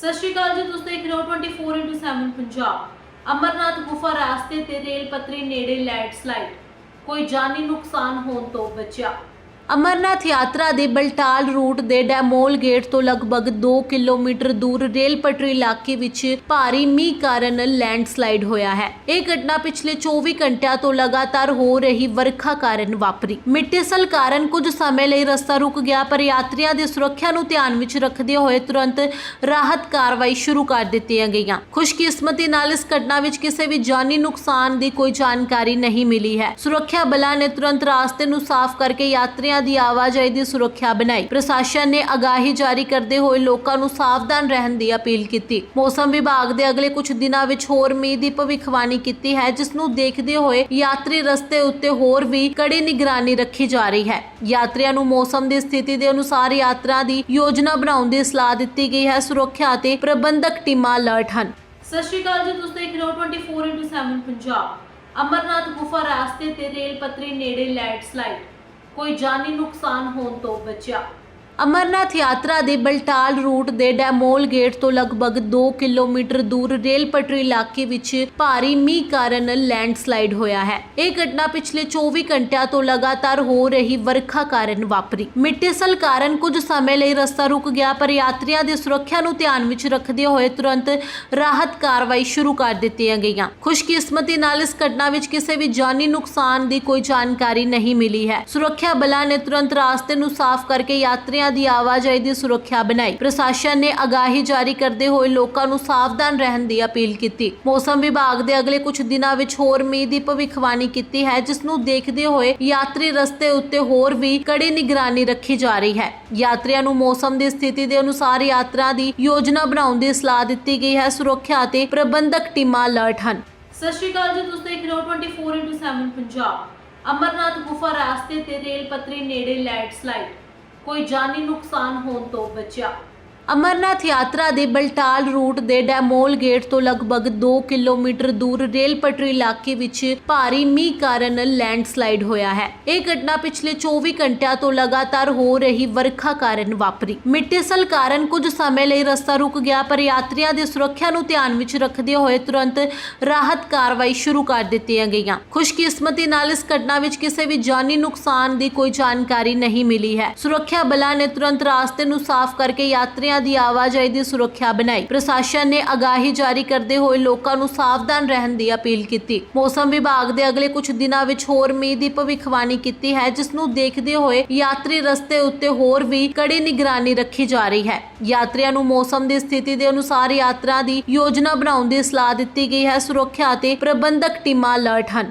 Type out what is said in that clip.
ਸਤਿ ਸ਼੍ਰੀ ਅਕਾਲ ਜੀ, ਤੁਸੀਂ ਦੇਖ ਰਹੇ ਹੋ 24/7 ਪੰਜਾਬ। ਅਮਰਨਾਥ ਗੁਫਾ ਰਾਸਤੇ ਤੇ ਰੇਲ ਪੱਤਰੀ ਨੇੜੇ ਲੈਂਡਸਲਾਈਡ ਕੋਈ ਜਾਨੀ ਨੁਕਸਾਨ ਹੋਣ ਤੋਂ ਬਚਿਆ। ਅਮਰਨਾਥ ਯਾਤਰਾ ਦੇ ਬਲਟਾਲ ਰੂਟ ਦੇ ਡੈਮੋਲ ਗੇਟ ਤੋਂ ਲਗਭਗ 2 ਕਿਲੋਮੀਟਰ ਦੂਰ ਰੇਲ ਪਟਰੀ ਇਲਾਕੇ ਵਿੱਚ ਭਾਰੀ ਮੀਂਹ ਕਾਰਨ ਲੈਂਡਸਲਾਈਡ ਹੋਇਆ ਹੈ। ਇਹ ਘਟਨਾ ਪਿਛਲੇ 24 ਘੰਟਿਆਂ ਤੋਂ ਲਗਾਤਾਰ ਹੋ ਰਹੀ ਵਰਖਾ ਕਾਰਨ ਵਾਪਰੀ। ਮਿੱਟੇਸਲ ਕਾਰਨ ਕੁਝ ਸਮੇਂ ਲਈ ਰਸਤਾ ਰੁਕ ਗਿਆ, ਪਰ ਯਾਤਰੀਆਂ ਦੀ ਸੁਰੱਖਿਆ ਨੂੰ ਧਿਆਨ ਵਿੱਚ ਰੱਖਦੇ ਹੋਏ ਤੁਰੰਤ ਰਾਹਤ ਕਾਰਵਾਈ ਸ਼ੁਰੂ ਕਰ ਦਿੱਤੀਆਂ ਗਈਆਂ। ਖੁਸ਼ਕਿਸਮਤੀ ਨਾਲ ਇਸ ਘਟਨਾ ਵਿੱਚ ਕਿਸੇ ਵੀ ਜਾਨੀ ਨੁਕਸਾਨ ਦੀ ਕੋਈ ਜਾਣਕਾਰੀ ਨਹੀਂ ਮਿਲੀ ਹੈ। ਸੁਰੱਖਿਆ ਬਲਾਂ ਨੇ ਤੁਰੰਤ ਰਾਸਤੇ ਨੂੰ ਸਾਫ਼ ਕਰਕੇ ਯਾਤਰੀਆਂ ਦੀ ਆਵਾਜਾਈ ਦੀ ਸੁਰੱਖਿਆ ਬਣਾਈ। ਪ੍ਰਸ਼ਾਸਨ ਨੇ ਅਗਾਹੀ ਜਾਰੀ ਕਰਦੇ ਹੋਏ ਲੋਕਾਂ ਨੂੰ ਸਾਵਧਾਨ ਰਹਿਣ ਦੀ ਅਪੀਲ ਕੀਤੀ। ਮੌਸਮ ਵਿਭਾਗ ਦੇ ਅਗਲੇ ਕੁਝ ਦਿਨਾਂ ਵਿੱਚ ਹੋਰ ਮੀਂਹ ਦੀ ਭਵਿੱਖਬਾਣੀ ਕੀਤੀ ਹੈ, ਜਿਸ ਨੂੰ ਦੇਖਦੇ ਹੋਏ ਯਾਤਰੀ ਰਸਤੇ ਉੱਤੇ ਹੋਰ ਵੀ ਕੜੀ ਨਿਗਰਾਨੀ ਰੱਖੀ ਜਾ ਰਹੀ ਹੈ। ਯਾਤਰੀਆਂ ਨੂੰ ਮੌਸਮ ਦੀ ਸਥਿਤੀ ਦੇ ਅਨੁਸਾਰ ਯਾਤਰਾ ਦੀ ਯੋਜਨਾ ਬਣਾਉਣ ਦੀ ਸਲਾਹ ਦਿੱਤੀ ਗਈ ਹੈ। ਸੁਰੱਖਿਆ ਅਤੇ ਪ੍ਰਬੰਧਕ ਟੀਮਾਂ ਅਲਰਟ ਹਨ। ਸਤਿ ਸ਼੍ਰੀ ਅਕਾਲ ਜੀ, ਤੁਸੀਂ ਦੇਖ ਰਹੇ ਹੋ 24/7 ਪੰਜਾਬ। ਅਮਰਨਾਥ ਗੁਫਾ ਰਾਸਤੇ ਤੇ ਰੇਲ ਪੱਤਰੀ ਨੇੜੇ ਲੈਂਡਸਲਾਈਡ ਕੋਈ ਜਾਨੀ ਨੁਕਸਾਨ ਹੋਣ ਤੋਂ ਬਚਿਆ। ਅਮਰਨਾਥ ਯਾਤਰਾ ਦੇ ਬਲਟਾਲ ਰੂਟ ਦੇ ਡੈਮੋਲ ਗੇਟ ਤੋਂ ਲਗਭਗ 2 ਕਿਲੋਮੀਟਰ ਦੂਰ ਰੇਲ ਪਟਰੀ ਇਲਾਕੇ ਵਿੱਚ ਭਾਰੀ ਮੀਂਹ ਕਾਰਨ ਲੈਂਡਸਲਾਈਡ ਹੋਇਆ ਹੈ। ਇਹ ਘਟਨਾ ਪਿਛਲੇ 24 ਘੰਟਿਆਂ ਤੋਂ ਲਗਾਤਾਰ ਹੋ ਰਹੀ ਵਰਖਾ ਕਾਰਨ ਵਾਪਰੀ। ਮਿੱਟੇਸਲ ਕਾਰਨ ਕੁਝ ਸਮੇਂ ਲਈ ਰਸਤਾ ਰੁਕ ਗਿਆ, ਪਰ ਯਾਤਰੀਆਂ ਦੀ ਸੁਰੱਖਿਆ ਨੂੰ ਧਿਆਨ ਵਿੱਚ ਰੱਖਦੇ ਹੋਏ ਤੁਰੰਤ ਰਾਹਤ ਕਾਰਵਾਈ ਸ਼ੁਰੂ ਕਰ ਦਿੱਤੀਆਂ ਗਈਆਂ। ਖੁਸ਼ਕਿਸਮਤੀ ਨਾਲ ਇਸ ਘਟਨਾ ਵਿੱਚ ਕਿਸੇ ਵੀ ਜਾਨੀ ਨੁਕਸਾਨ ਦੀ ਕੋਈ ਜਾਣਕਾਰੀ ਨਹੀਂ ਮਿਲੀ ਹੈ। ਸੁਰੱਖਿਆ ਬਲਾਂ ਨੇ ਤੁਰੰਤ ਰਾਸਤੇ ਨੂੰ ਸਾਫ਼ ਕਰਕੇ ਯਾਤਰੀਆਂ ਦੀ ਆਵਾਜਾਈ ਦੀ ਸੁਰੱਖਿਆ ਬਣਾਈ। ਪ੍ਰਸ਼ਾਸਨ ਨੇ ਅਗਾਹੀ ਜਾਰੀ ਕਰਦੇ ਹੋਏ ਲੋਕਾਂ ਨੂੰ ਸਾਵਧਾਨ ਰਹਿਣ ਦੀ ਅਪੀਲ ਕੀਤੀ। ਮੌਸਮ ਵਿਭਾਗ ਦੇ ਅਗਲੇ ਕੁਝ ਦਿਨਾਂ ਵਿੱਚ ਹੋਰ ਮੀਂਹ ਦੀ ਭਵਿੱਖਬਾਣੀ ਕੀਤੀ ਹੈ, ਜਿਸ ਨੂੰ ਦੇਖਦੇ ਹੋਏ ਯਾਤਰੀ ਰਸਤੇ ਉੱਤੇ ਹੋਰ ਵੀ ਕੜੀ ਨਿਗਰਾਨੀ ਰੱਖੀ ਜਾ ਰਹੀ ਹੈ। ਯਾਤਰੀਆਂ ਨੂੰ ਮੌਸਮ ਦੀ ਸਥਿਤੀ ਦੇ ਅਨੁਸਾਰ ਯਾਤਰਾ ਦੀ ਯੋਜਨਾ ਬਣਾਉਣ ਦੀ ਸਲਾਹ ਦਿੱਤੀ ਗਈ ਹੈ। ਸੁਰੱਖਿਆ ਅਤੇ ਪ੍ਰਬੰਧਕ ਟੀਮਾਂ ਅਲਰਟ ਹਨ। ਸਤਿ ਸ਼੍ਰੀ ਅਕਾਲ ਜੀ, ਤੁਸੀਂ ਦੇਖ ਰਹੇ ਹੋ 24/7 ਪੰਜਾਬ। ਅਮਰਨਾਥ ਗੁਫਾ ਰਾਸਤੇ ਤੇ ਰੇਲ ਪੱਤਰੀ ਨੇੜੇ ਲੈਂਡਸਲਾਈਡ ਕੋਈ ਜਾਨੀ ਨੁਕਸਾਨ ਹੋਣ ਤੋਂ ਬਚਿਆ। ਅਮਰਨਾਥ ਯਾਤਰਾ ਦੇ ਬਲਟਾਲ ਰੂਟ ਦੇ ਡੈਮੋਲ ਗੇਟ ਤੋਂ ਲਗਭਗ 2 ਕਿਲੋਮੀਟਰ ਦੂਰ ਰੇਲ ਪਟਰੀ ਇਲਾਕੇ ਵਿੱਚ ਭਾਰੀ ਮੀਂਹ ਕਾਰਨ ਲੈਂਡਸਲਾਈਡ ਹੋਇਆ ਹੈ। ਇਹ ਘਟਨਾ ਪਿਛਲੇ 24 ਘੰਟਿਆਂ ਤੋਂ ਲਗਾਤਾਰ ਹੋ ਰਹੀ ਵਰਖਾ ਕਾਰਨ ਵਾਪਰੀ। ਮਿੱਟੇਸਲ ਕਾਰਨ ਕੁਝ ਸਮੇਂ ਲਈ ਰਸਤਾ ਰੁਕ ਗਿਆ, ਪਰ ਯਾਤਰੀਆਂ ਦੀ ਸੁਰੱਖਿਆ ਨੂੰ ਧਿਆਨ ਵਿੱਚ ਰੱਖਦੇ ਹੋਏ ਤੁਰੰਤ ਰਾਹਤ ਕਾਰਵਾਈ ਸ਼ੁਰੂ ਕਰ ਦਿੱਤੀਆਂ ਗਈਆਂ। ਖੁਸ਼ਕਿਸਮਤੀ ਨਾਲ ਇਸ ਘਟਨਾ ਵਿੱਚ ਕਿਸੇ ਵੀ ਜਾਨੀ ਨੁਕਸਾਨ ਦੀ ਕੋਈ ਜਾਣਕਾਰੀ ਨਹੀਂ ਮਿਲੀ ਹੈ। ਸੁਰੱਖਿਆ ਬਲਾਂ ਨੇ ਤੁਰੰਤ ਰਾਸਤੇ ਨੂੰ ਸਾਫ਼ ਕਰਕੇ ਯਾਤਰੀਆਂ ਦੀ ਆਵਾਜਾਈ ਦੀ ਸੁਰੱਖਿਆ ਬਣਾਈ। ਪ੍ਰਸ਼ਾਸਨ ਨੇ ਅਗਾਹੀ ਜਾਰੀ ਕਰਦੇ ਹੋਏ ਲੋਕਾਂ ਨੂੰ ਸਾਵਧਾਨ ਰਹਿਣ ਦੀ ਅਪੀਲ ਕੀਤੀ। ਮੌਸਮ ਵਿਭਾਗ ਦੇ ਅਗਲੇ ਕੁਝ ਦਿਨਾਂ ਵਿੱਚ ਹੋਰ ਮੀਂਹ ਦੀ ਭਵਿੱਖਬਾਣੀ ਕੀਤੀ ਹੈ, ਜਿਸ ਨੂੰ ਦੇਖਦੇ ਹੋਏ ਯਾਤਰੀ ਰਸਤੇ ਉੱਤੇ ਹੋਰ ਵੀ ਕੜੀ ਨਿਗਰਾਨੀ ਰੱਖੀ ਜਾ ਰਹੀ ਹੈ। ਯਾਤਰੀਆਂ ਨੂੰ ਮੌਸਮ ਦੀ ਸਥਿਤੀ ਦੇ ਅਨੁਸਾਰ ਯਾਤਰਾ ਦੀ ਯੋਜਨਾ ਬਣਾਉਣ ਦੀ ਸਲਾਹ ਦਿੱਤੀ ਗਈ ਹੈ। ਸੁਰੱਖਿਆ ਅਤੇ ਪ੍ਰਬੰਧਕ ਟੀਮਾਂ ਅਲਰਟ ਹਨ।